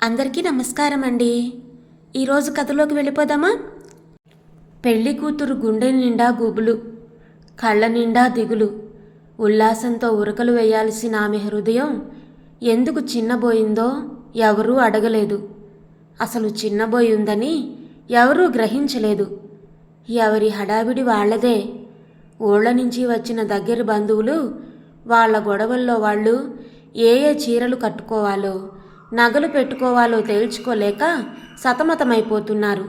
అందరికీ నమస్కారం అండి ఈరోజు కథలోకి వెళ్ళిపోదామా? పెళ్ళి కూతురు గుండె నిండా గుబులు కళ్ళ నిండా దిగులు ఉల్లాసంతో ఉరకలు వేయాల్సిన ఆమె హృదయం ఎందుకు చిన్నబోయిందో ఎవరూ అడగలేదు. అసలు చిన్నబోయిందని ఎవరూ గ్రహించలేదు. ఎవరి హడావిడి వాళ్ళదే. ఊళ్ళ నుంచి వచ్చిన దగ్గర బంధువులు వాళ్ళ గొడవల్లో వాళ్ళు ఏ ఏ చీరలు కట్టుకోవాలో నగలు పెట్టుకోవాలో తేల్చుకోలేక సతమతమైపోతున్నారు.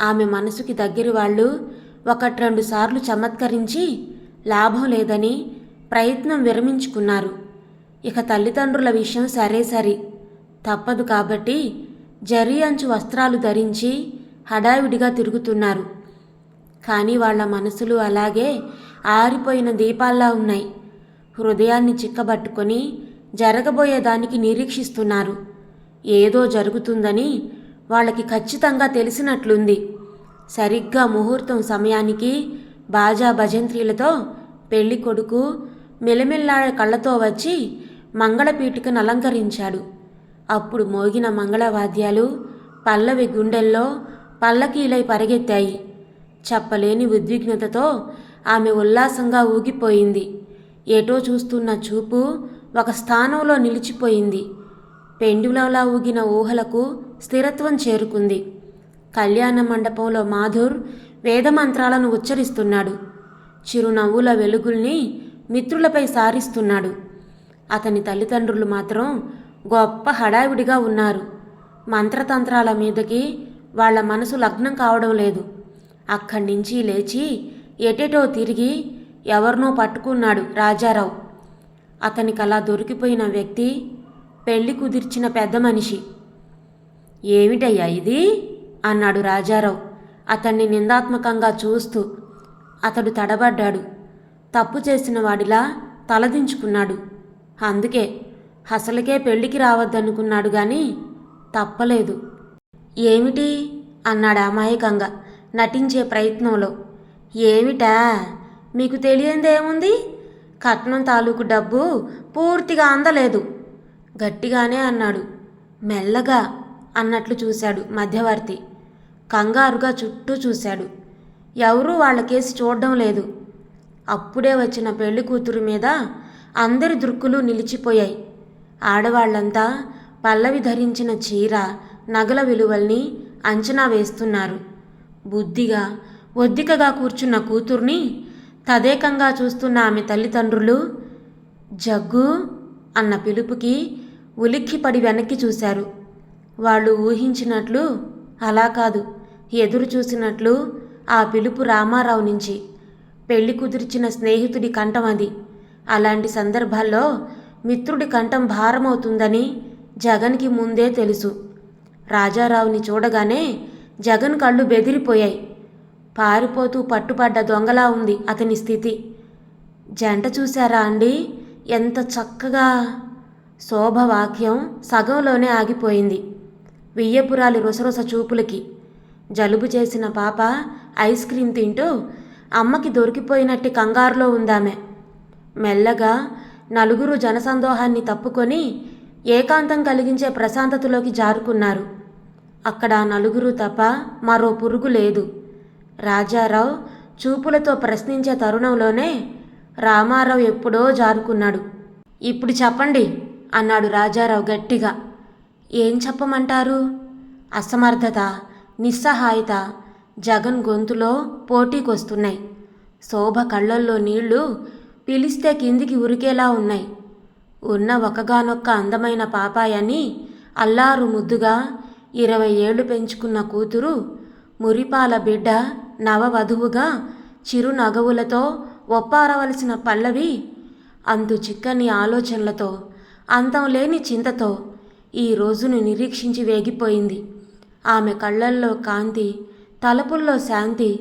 ఆమె మనసుకి దగ్గర వాళ్ళు ఒకటి రెండు సార్లు చమత్కరించి లాభం లేదని ప్రయత్నం విరమించుకున్నారు. ఇక తల్లిదండ్రుల విషయం సరే సరి. తప్పదు కాబట్టి జరీ అంచు వస్త్రాలు ధరించి హడావిడిగా తిరుగుతున్నారు. కానీ వాళ్ళ మనసులు అలాగే ఆరిపోయిన దీపాల్లా ఉన్నాయి. హృదయాన్ని చిక్కబట్టుకొని జరగబోయేదానికి నిరీక్షిస్తున్నారు. ఏదో జరుగుతుందని వాళ్ళకి ఖచ్చితంగా తెలిసినట్లుంది. సరిగ్గా ముహూర్తం సమయానికి బాజా భజంత్రీలతో పెళ్ళి కొడుకు మెలమెల్లాడే కళ్ళతో వచ్చి మంగళపీఠికను అలంకరించాడు. అప్పుడు మోగిన మంగళవాద్యాలు పల్లవి గుండెల్లో పల్లకీలై పరిగెత్తాయి. చెప్పలేని ఉద్విగ్నతతో ఆమె ఉల్లాసంగా ఊగిపోయింది. ఎటో చూస్తున్న చూపు ఒక స్థానంలో నిలిచిపోయింది. పెండులంలా ఊగిన ఊహలకు స్థిరత్వం చేరుకుంది. కళ్యాణ మండపంలో మాధుర్ వేదమంత్రాలను ఉచ్చరిస్తున్నాడు. చిరునవ్వుల వెలుగుల్ని మిత్రులపై సారిస్తున్నాడు. అతని తల్లిదండ్రులు మాత్రం గొప్ప హడావిడిగా ఉన్నారు. మంత్రతంత్రాల మీదకి వాళ్ళ మనసు లగ్నం కావడం లేదు. అక్కడి నుంచి లేచి ఎటెటో తిరిగి ఎవరినో పట్టుకున్నాడు రాజారావు. అతనికి అలా దొరికిపోయిన వ్యక్తి పెళ్ళి కుదిర్చిన పెద్ద మనిషి. ఏమిటయ్యా ఇది? అన్నాడు రాజారావు. అతన్ని నిందాత్మకంగా చూస్తూ అతడు తడబడ్డాడు. తప్పు చేసిన వాడిలా తలదించుకున్నాడు. అందుకే అసలుకే పెళ్ళికి రావద్దనుకున్నాడు గాని తప్పలేదు. ఏమిటి? అన్నాడు అమాయకంగా నటించే ప్రయత్నంలో. ఏమిటా? మీకు తెలియందేముంది? కట్నం తాలూకు డబ్బు పూర్తిగా అందలేదు. గట్టిగానే అన్నాడు. మెల్లగా అన్నట్లు చూశాడు మధ్యవర్తి. కంగారుగా చుట్టూ చూశాడు. ఎవరూ వాళ్ళ కేసు చూడడం లేదు. అప్పుడే వచ్చిన పెళ్ళి కూతురు మీద అందరి దృక్కులు నిలిచిపోయాయి. ఆడవాళ్ళంతా పల్లవి ధరించిన చీర నగల విలువల్ని అంచనా వేస్తున్నారు. బుద్ధిగా ఒద్దికగా కూర్చున్న కూతుర్ని తదేకంగా చూస్తున్న ఆమె తల్లిదండ్రులు జగ్గు అన్న పిలుపుకి ఉలిక్కిపడి వెనక్కి చూశారు. వాళ్ళు ఊహించినట్లు అలా కాదు. ఎదురు చూసినట్లు ఆ పిలుపు రామారావు నుంచి. పెళ్ళి కుదిర్చిన స్నేహితుడి కంఠం అది. అలాంటి సందర్భాల్లో మిత్రుడి కంఠం భారమవుతుందని జగన్కి ముందే తెలుసు. రాజారావుని చూడగానే జగన్ కళ్ళు బెదిరిపోయాయి. పారిపోతూ పట్టుపడ్డ దొంగలా ఉంది అతని స్థితి. జంట చూశారా అండి? ఎంత చక్కగా శోభవాక్యం సగంలోనే ఆగిపోయింది. వియ్యపురాలి రుసరుస చూపులకి. జలుబు చేసిన పాప ఐస్ క్రీం తింటూ అమ్మకి దొరికిపోయినట్టు కంగారులో ఉందామె. మెల్లగా నలుగురు జనసందోహాన్ని తప్పుకొని ఏకాంతం కలిగించే ప్రశాంతతలోకి జారుకున్నారు. అక్కడ నలుగురు తప్ప మరో పురుగు లేదు. రాజారావు చూపులతో ప్రశ్నించే తరుణంలోనే రామారావు ఎప్పుడో జారుకున్నాడు. ఇప్పుడు చెప్పండి అన్నాడు రాజారావు గట్టిగా. ఏం చెప్పమంటారు? అసమర్థత నిస్సహాయత జగన్ గొంతులో పోటీకొస్తున్నాయి. శోభ కళ్ళల్లో నీళ్ళు పిలిస్తే కిందికి ఉరికేలా ఉన్నాయి. ఉన్న ఒకగానొక్క అందమైన పాపాయని అల్లారు ముద్దుగా ఇరవై ఏళ్ళు పెంచుకున్న కూతురు మురిపాల బిడ్డ నవవధువుగా చిరు నగవులతో ఒప్పారవలసిన పల్లవి అంతు చిక్కని ఆలోచనలతో అంతం లేని చింతతో ఈ రోజును నిరీక్షించి వేగిపోయింది. ఆమె కళ్ళల్లో కాంతి తలపుల్లో శాంతి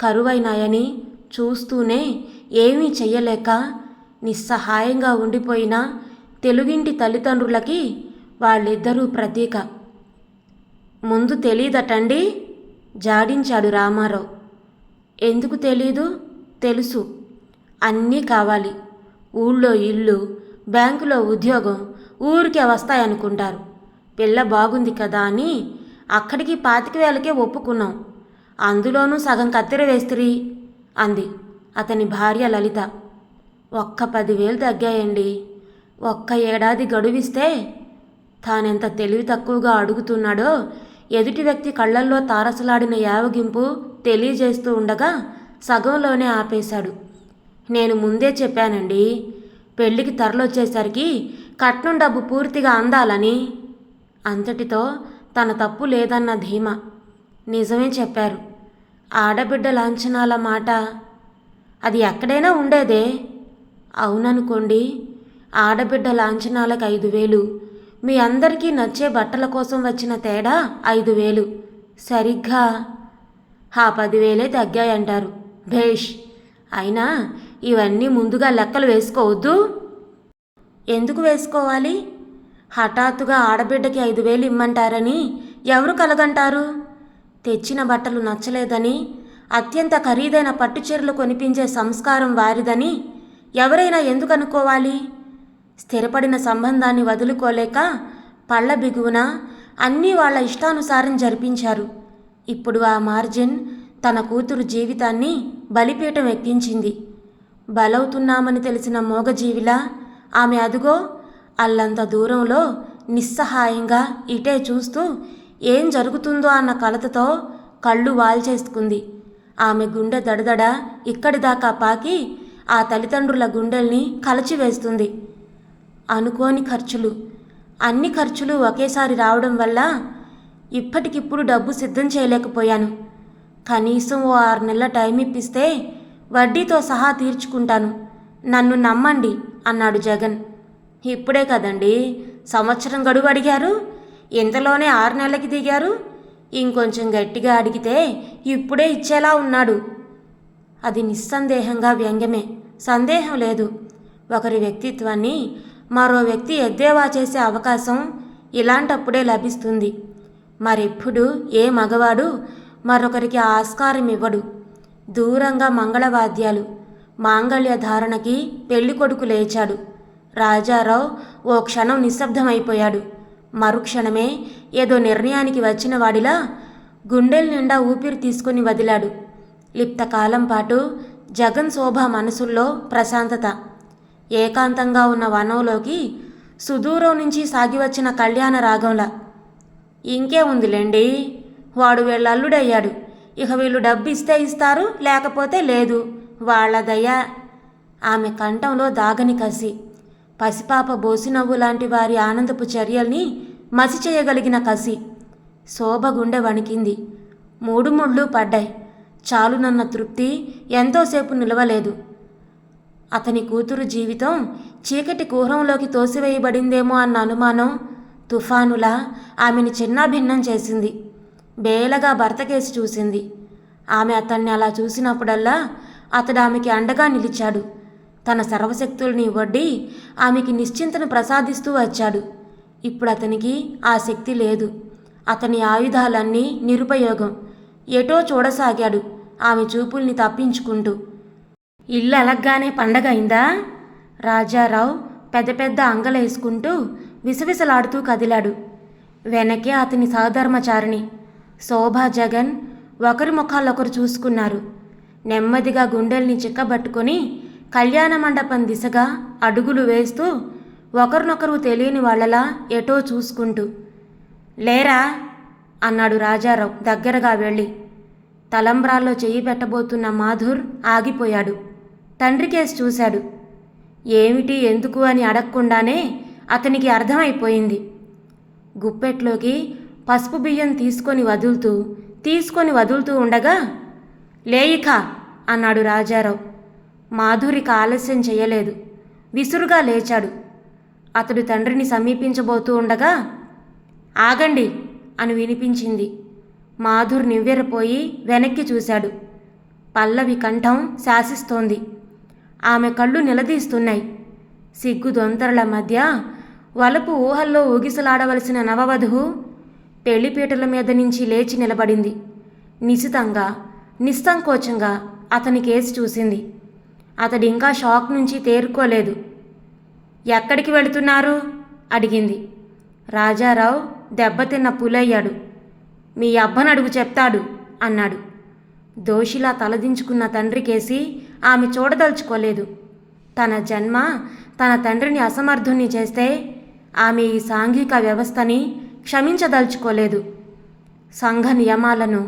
కరువైనాయని చూస్తూనే ఏమీ చెయ్యలేక నిస్సహాయంగా ఉండిపోయిన తెలుగింటి తల్లిదండ్రులకి వాళ్ళిద్దరూ ప్రతీక. ముందు తెలీదటండి? జాడించాడు రామారావు. ఎందుకు తెలీదు? తెలుసు. అన్నీ కావాలి. ఊళ్ళో ఇల్లు బ్యాంకులో ఉద్యోగం ఊరికే వస్తాయనుకుంటారు. పిల్ల బాగుంది కదా అని అక్కడికి పాతిక వేలకే ఒప్పుకున్నాం. అందులోనూ సగం కత్తెర వేస్తిరి అంది అతని భార్య లలిత. ఒక్క పదివేలు తగ్గాయండి. ఒక్క ఏడాది గడువిస్తే తానెంత తెలివి తక్కువగా అడుగుతున్నాడో ఎదుటి వ్యక్తి కళ్ళల్లో తారసలాడిన యావగింపు తెలియజేస్తూ ఉండగా సగంలోనే ఆపేశాడు. నేను ముందే చెప్పానండి పెళ్ళికి తరలొచ్చేసరికి కట్నం డబ్బు పూర్తిగా అందాలని. అంతటితో తన తప్పు లేదన్న ధీమా నిజమే చెప్పారు. ఆడబిడ్డ లాంఛనాల మాట అది ఎక్కడైనా ఉండేదే. అవుననుకోండి ఆడబిడ్డ లాంఛనాలకు ఐదు వేలు మీ అందరికీ నచ్చే బట్టల కోసం వచ్చిన తేడా ఐదు వేలు. సరిగ్గా ఆ పదివేలే తగ్గాయంటారు. భేష్ అయినా ఇవన్నీ ముందుగా లెక్కలు వేసుకోవద్దు. ఎందుకు వేసుకోవాలి? హఠాత్తుగా ఆడబిడ్డకి ఐదు వేలు ఇమ్మంటారని ఎవరు కలగంటారు? తెచ్చిన బట్టలు నచ్చలేదని అత్యంత ఖరీదైన పట్టుచీరలు కొనిపించే సంస్కారం వారిదని ఎవరైనా ఎందుకు అనుకోవాలి? స్థిరపడిన సంబంధాన్ని వదులుకోలేక పళ్ళ బిగువున అన్నీ వాళ్ళ ఇష్టానుసారం జరిపించారు. ఇప్పుడు ఆ మార్జిన్ తన కూతురు జీవితాన్ని బలిపీఠం ఎక్కించింది. బలవుతున్నామని తెలిసిన మోగజీవిలా ఆమె అదుగో అల్లంత దూరంలో నిస్సహాయంగా ఇటే చూస్తూ ఏం జరుగుతుందో అన్న కలతతో కళ్ళు వాల్చేసుకుంది. ఆమె గుండె దడదడ ఇక్కడి దాకా పాకి ఆ తల్లిదండ్రుల గుండెల్ని కలచివేస్తుంది. అనుకోని ఖర్చులు. అన్ని ఖర్చులు ఒకేసారి రావడం వల్ల ఇప్పటికిప్పుడు డబ్బు సిద్ధం చేయలేకపోయాను. కనీసం ఓ ఆరు నెలల టైం ఇప్పిస్తే వడ్డీతో సహా తీర్చుకుంటాను. నన్ను నమ్మండి అన్నాడు జగన్. ఇప్పుడే కదండి సంవత్సరం గడువు అడిగారు. ఇంతలోనే ఆరు నెలలకి దిగారు. ఇంకొంచెం గట్టిగా అడిగితే ఇప్పుడే ఇచ్చేలా ఉన్నాడు. అది నిస్సందేహంగా వ్యంగ్యమే. సందేహం లేదు. ఒకరి వ్యక్తిత్వాన్ని మరో వ్యక్తి ఎద్దేవా చేసే అవకాశం ఇలాంటప్పుడే లభిస్తుంది. మరెప్పుడు ఏ మగవాడు మరొకరికి ఆస్కారం ఇవ్వడు. దూరంగా మంగళవాద్యాలు. మాంగళ్య ధారణకి పెళ్ళి కొడుకు లేచాడు. రాజారావు ఓ క్షణం నిశ్శబ్దమైపోయాడు. మరుక్షణమే ఏదో నిర్ణయానికి వచ్చిన వాడిలా గుండెల నిండా ఊపిరి తీసుకుని వదిలాడు. లిప్తకాలం పాటు జగన్ శోభ మనసుల్లో ప్రశాంతత. ఏకాంతంగా ఉన్న వనంలోకి సుదూరం నుంచి సాగివచ్చిన కళ్యాణ రాగంలా. ఇంకే ఉందిలేండి వాడు వెళ్ళల్లుడయ్యాడు ఇక వీళ్ళు డబ్బు ఇస్తే ఇస్తారు లేకపోతే లేదు. వాళ్ళ దయ. ఆమె కంఠంలో దాగని కసి. పసిపాప బోసినవ్వు లాంటి వారి ఆనందపు చర్యల్ని మసి చేయగలిగిన కసి. శోభ గుండె వణికింది. మూడు ముళ్ళు పడ్డాయి. చాలునన్న తృప్తి ఎంతోసేపు నిలవలేదు. అతని కూతురు జీవితం చీకటి కుహరంలోకి తోసివేయబడిందేమో అన్న అనుమానం తుఫానులా ఆమెను చిన్నాభిన్నం చేసింది. బేలగా భర్తకేసి చూసింది. ఆమె అతన్ని అలా చూసినప్పుడల్లా అతడు ఆమెకి అండగా నిలిచాడు. తన సర్వశక్తుల్ని వడ్డి ఆమెకి నిశ్చింతను ప్రసాదిస్తూ వచ్చాడు. ఇప్పుడు అతనికి ఆ శక్తి లేదు. అతని ఆయుధాలన్నీ నిరుపయోగం. ఎటో చూడసాగాడు ఆమె చూపుల్ని తప్పించుకుంటూ. ఇల్లు అలగ్గానే పండగ అయిందా రాజారావు పెద్ద పెద్ద అంగలేసుకుంటూ విసవిసలాడుతూ కదిలాడు. వెనకే అతని సహధర్మచారిణి. శోభా జగన్ ఒకరి ముఖాలొకరు చూసుకున్నారు. నెమ్మదిగా గుండెల్ని చిక్కబట్టుకొని కళ్యాణ మండపం దిశగా అడుగులు వేస్తూ ఒకరినొకరు తెలియని వాళ్ళలా ఎటో చూసుకుంటూ లేరా? అన్నాడు రాజారావు దగ్గరగా వెళ్ళి. తలంబ్రాల్లో చెయ్యి పెట్టబోతున్న మాధుర్ ఆగిపోయాడు. తండ్రి కేసు చూశాడు. ఏమిటి ఎందుకు? అని అడగకుండానే అతనికి అర్థమైపోయింది. గుప్పెట్లోకి పసుపు బియ్యం తీసుకొని వదులుతూ తీసుకొని వదులుతూ ఉండగా లేయిక అన్నాడు రాజారావు. మాధురికి ఆలస్యం చేయలేదు. విసురుగా లేచాడు. అతడు తండ్రిని సమీపించబోతూ ఉండగా ఆగండి అని వినిపించింది. మాధుర్ నివ్వెరపోయి వెనక్కి చూశాడు. పల్లవి కంఠం శాసిస్తోంది. ఆమె కళ్ళు నిలదీస్తున్నాయి. సిగ్గు దొంతరల మధ్య వలపు ఊహల్లో ఊగిసలాడవలసిన నవవధువు పెళ్ళిపీటల మీద నుంచి లేచి నిలబడింది. నిశితంగా నిస్సంకోచంగా అతని కేసు చూసింది. అతడు ఇంకా షాక్ నుంచి తేరుకోలేదు. ఎక్కడికి వెళుతున్నారు? అడిగింది. రాజారావు దెబ్బతిన్న పులయ్యాడు. మీ అబ్బను అడుగు చెప్తాడు అన్నాడు. దోషిలా తలదించుకున్న తండ్రికేసి ఆమె చూడదలుచుకోలేదు. తన జన్మ తన తండ్రిని అసమర్థుణ్ణి చేస్తే ఆమె ఈ సాంఘిక వ్యవస్థని క్షమించదలుచుకోలేదు. సంఘ నియమాలను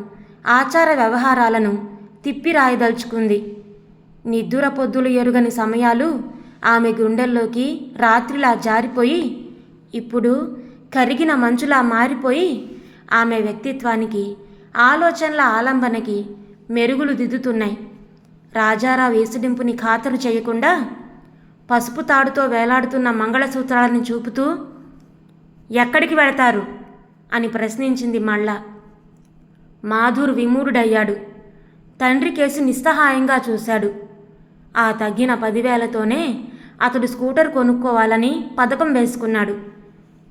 ఆచార వ్యవహారాలను తిప్పిరాయదలుచుకుంది. నిద్దుర పొద్దులు ఎరుగని సమయాలు ఆమె గుండెల్లోకి రాత్రిలా జారిపోయి ఇప్పుడు కరిగిన మంచులా మారిపోయి ఆమె వ్యక్తిత్వానికి ఆలోచనల ఆలంబనకి మెరుగులు దిద్దుతున్నాయి. రాజారావు వేసుడింపుని ఖాతరు చేయకుండా పసుపు తాడుతో వేలాడుతున్న మంగళసూత్రాలను చూపుతూ ఎక్కడికి వెళతారు? అని ప్రశ్నించింది మళ్ళా. మాధుర్ విమూఢుడయ్యాడు. తండ్రి కేసు నిస్సహాయంగా చూశాడు. ఆ తగ్గిన పదివేలతోనే అతడు స్కూటర్ కొనుక్కోవాలని పథకం వేసుకున్నాడు.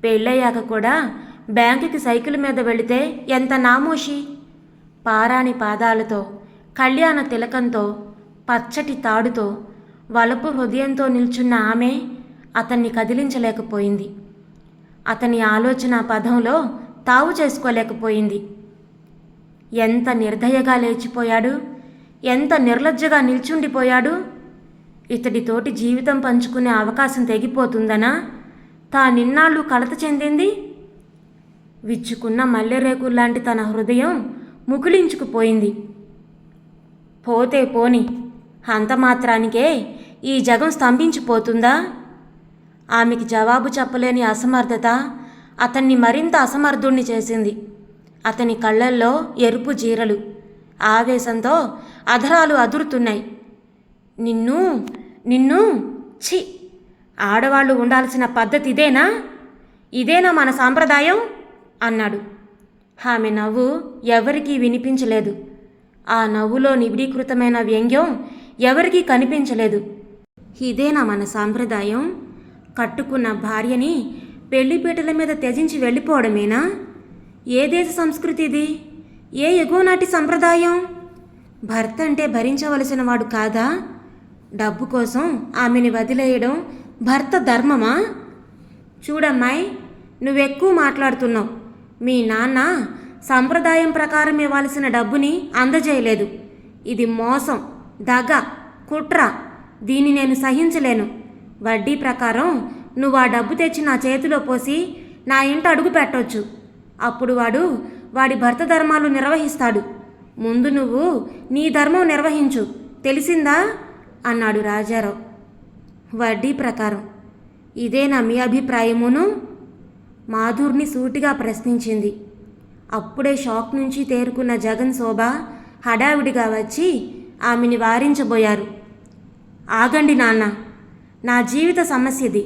పెళ్ళయ్యాక కూడా బ్యాంకుకి సైకిల్ మీద వెళితే ఎంత నామోషి? పారాని పాదాలతో కళ్యాణ తిలకంతో పచ్చటి తాడుతో వలపు హృదయంతో నిల్చున్న ఆమె అతన్ని కదిలించలేకపోయింది. అతని ఆలోచన పదంలో తావు చేసుకోలేకపోయింది. ఎంత నిర్దయగా లేచిపోయాడు? ఎంత నిర్లజ్జగా నిల్చుండిపోయాడు? ఇతడితోటి జీవితం పంచుకునే అవకాశం తెగిపోతుందనా? తా నిన్నాళ్ళు కలత చెందింది? విచ్చుకున్న మల్లెరేకుల్లాంటి తన హృదయం ముకులించుకుపోయింది పోతే పోని అంత మాత్రానికే ఈ జగం స్తంభించిపోతుందా? ఆమెకి జవాబు చెప్పలేని అసమర్థత అతన్ని మరింత అసమర్థుణ్ణి చేసింది. అతని కళ్ళల్లో ఎరుపు జీరలు ఆవేశంతో అధరాలు అదురుతున్నాయి. నిన్ను నిన్ను ఛీ! ఆడవాళ్ళు ఉండాల్సిన పద్ధతి ఇదేనా? ఇదేనా మన సాంప్రదాయం? అన్నాడు. ఆమె నవ్వు ఎవరికీ వినిపించలేదు. ఆ నవ్వులో నిబిడీకృతమైన వ్యంగ్యం ఎవరికీ కనిపించలేదు. ఇదేనా మన సాంప్రదాయం? కట్టుకున్న భార్యని పెళ్ళిపీటల మీద త్యజించి వెళ్ళిపోవడమేనా? ఏ దేశ సంస్కృతి ఇది? ఏ ఎగువనాటి సంప్రదాయం? భర్త అంటే భరించవలసిన వాడు కాదా? డబ్బు కోసం ఆమెని వదిలేయడం భర్త ధర్మమా? చూడమ్మాయి నువ్వెక్కువ మాట్లాడుతున్నావు. మీ నాన్న సంప్రదాయం ప్రకారం ఇవ్వాల్సిన డబ్బుని అందజేయలేదు. ఇది మోసం దగ కుట్ర. దీన్ని నేను సహించలేను. వడ్డీ ప్రకారం నువ్వు ఆ డబ్బు తెచ్చి నా చేతిలో పోసి నా ఇంట అడుగు పెట్టొచ్చు. అప్పుడు వాడు వాడి భర్త ధర్మాలు నిర్వహిస్తాడు. ముందు నువ్వు నీ ధర్మం నిర్వహించు. తెలిసిందా? అన్నాడు రాజారావు. వడ్డీ ప్రకారం. ఇదేనా మీ అభిప్రాయమును? మాధుర్ని సూటిగా ప్రశ్నించింది. అప్పుడే షాక్ నుంచి తేరుకున్న జగన్ శోభ హడావిడిగా వచ్చి ఆమెని వారించబోయారు. ఆగండి నాన్న. నా జీవిత సమస్యది.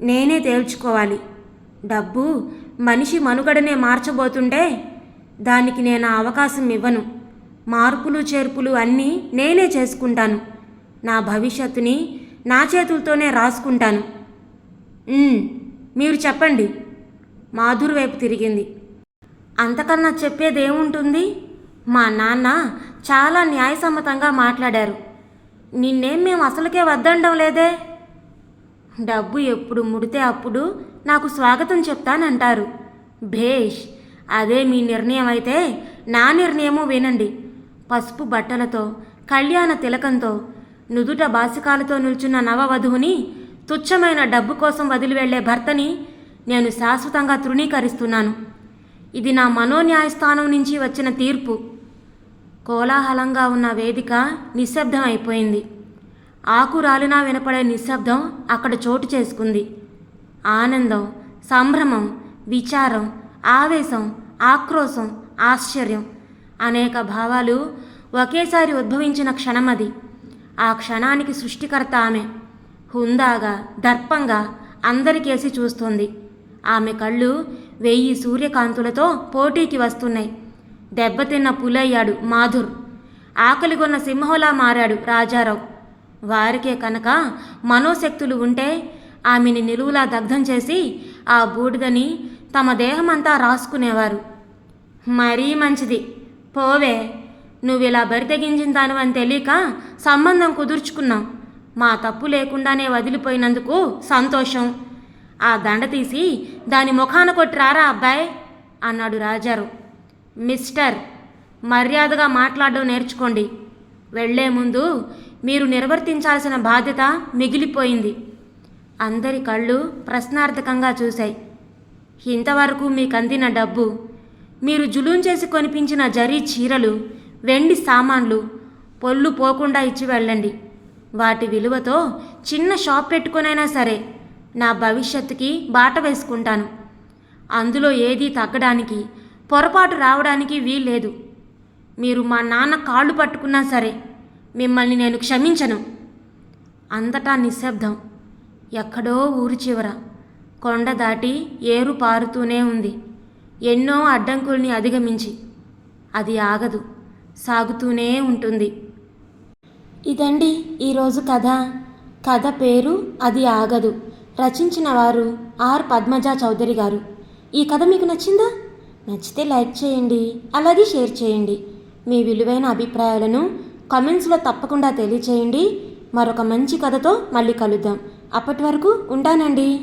నేనే తేల్చుకోవాలి. డబ్బు మనిషి మనుగడనే మార్చబోతుంటే దానికి నేను అవకాశం ఇవ్వను. మార్పులు చేర్పులు అన్నీ నేనే చేసుకుంటాను. నా భవిష్యత్తుని నా చేతులతోనే రాసుకుంటాను. మీరు చెప్పండి. మాధుర్ వైపు తిరిగింది. అంతకన్నా చెప్పేదేముంటుంది? మా నాన్న చాలా న్యాయసమ్మతంగా మాట్లాడారు. నిన్నేం మేము అసలుకే వద్దండం లేదే? డబ్బు ఎప్పుడు ముడితే అప్పుడు నాకు స్వాగతం చెప్తానంటారు. భేష్ అదే మీ నిర్ణయం అయితే నా నిర్ణయము వినండి. పసుపు బట్టలతో కళ్యాణ తిలకంతో నుదుట బాసికాలతో నిల్చున్న నవవధువుని తుచ్చమైన డబ్బు కోసం వదిలి వెళ్ళే భర్తని నేను శాశ్వతంగా తృణీకరిస్తున్నాను. ఇది నా మనోన్యాయస్థానం నుంచి వచ్చిన తీర్పు. కోలాహలంగా ఉన్న వేదిక నిశ్శబ్దం అయిపోయింది. ఆకు రాలినా వినపడే నిశ్శబ్దం అక్కడ చోటు చేసుకుంది. ఆనందం సంభ్రమం విచారం ఆవేశం ఆక్రోశం ఆశ్చర్యం అనేక భావాలు ఒకేసారి ఉద్భవించిన క్షణం అది. ఆ క్షణానికి సృష్టికర్త ఆమె. హుందాగా దర్పంగా అందరికేసి చూస్తుంది. ఆమె కళ్ళు వెయ్యి సూర్యకాంతులతో పోటీకి వస్తున్నాయి. దెబ్బతిన్న పులయ్యాడు మాధుర్. ఆకలిగొన్న సింహంలా మారాడు రాజారావు. వారికే కనుక మనోశక్తులు ఉంటే ఆమెని నిలువులా దగ్ధం చేసి ఆ బూడిదని తమ దేహమంతా రాసుకునేవారు. మరీ మంచిది. పోవే నువ్వు ఇలా బరితెగించిన దానివని తెలియక సంబంధం కుదుర్చుకున్నాం. మా తప్పు లేకుండానే వదిలిపోయినందుకు సంతోషం. ఆ దండ తీసి దాని ముఖాన కొట్టి రారా అబ్బాయి? అన్నాడు రాజారు. మిస్టర్ మర్యాదగా మాట్లాడడం నేర్చుకోండి. వెళ్ళే ముందు మీరు నిర్వర్తించాల్సిన బాధ్యత మిగిలిపోయింది. అందరి కళ్ళు ప్రశ్నార్థకంగా చూశాయి. ఇంతవరకు మీకు అందిన డబ్బు మీరు జులుం చేసి కొనిపించిన జరీ చీరలు వెండి సామాన్లు పొల్లు పోకుండా ఇచ్చి వెళ్ళండి. వాటి విలువతో చిన్న షాప్ పెట్టుకునైనా సరే నా భవిష్యత్తుకి బాట వేసుకుంటాను. అందులో ఏదీ తగ్గడానికి పొరపాటు రావడానికి వీల్లేదు. మీరు మా నాన్న కాళ్ళు పట్టుకున్నా సరే మిమ్మల్ని నేను క్షమించను. అంతటా నిశ్శబ్దం. ఎక్కడో ఊరి చివర. కొండ దాటి ఏరు పారుతూనే ఉంది. ఎన్నో అడ్డంకుల్ని అధిగమించి. అది ఆగదు. సాగుతూనే ఉంటుంది. ఇదండి ఈరోజు కథ. కథ పేరు అది ఆగదు. రచించిన వారు ఆర్ పద్మజ చౌదరి గారు. ఈ కథ మీకు నచ్చిందా? నచ్చితే లైక్ చేయండి. అలాగే షేర్ చేయండి. మీ విలువైన అభిప్రాయాలను కమెంట్స్లో తప్పకుండా తెలియచేయండి. మరొక మంచి కథతో మళ్ళీ కలుద్దాం. అప్పటి వరకు ఉంటానండి.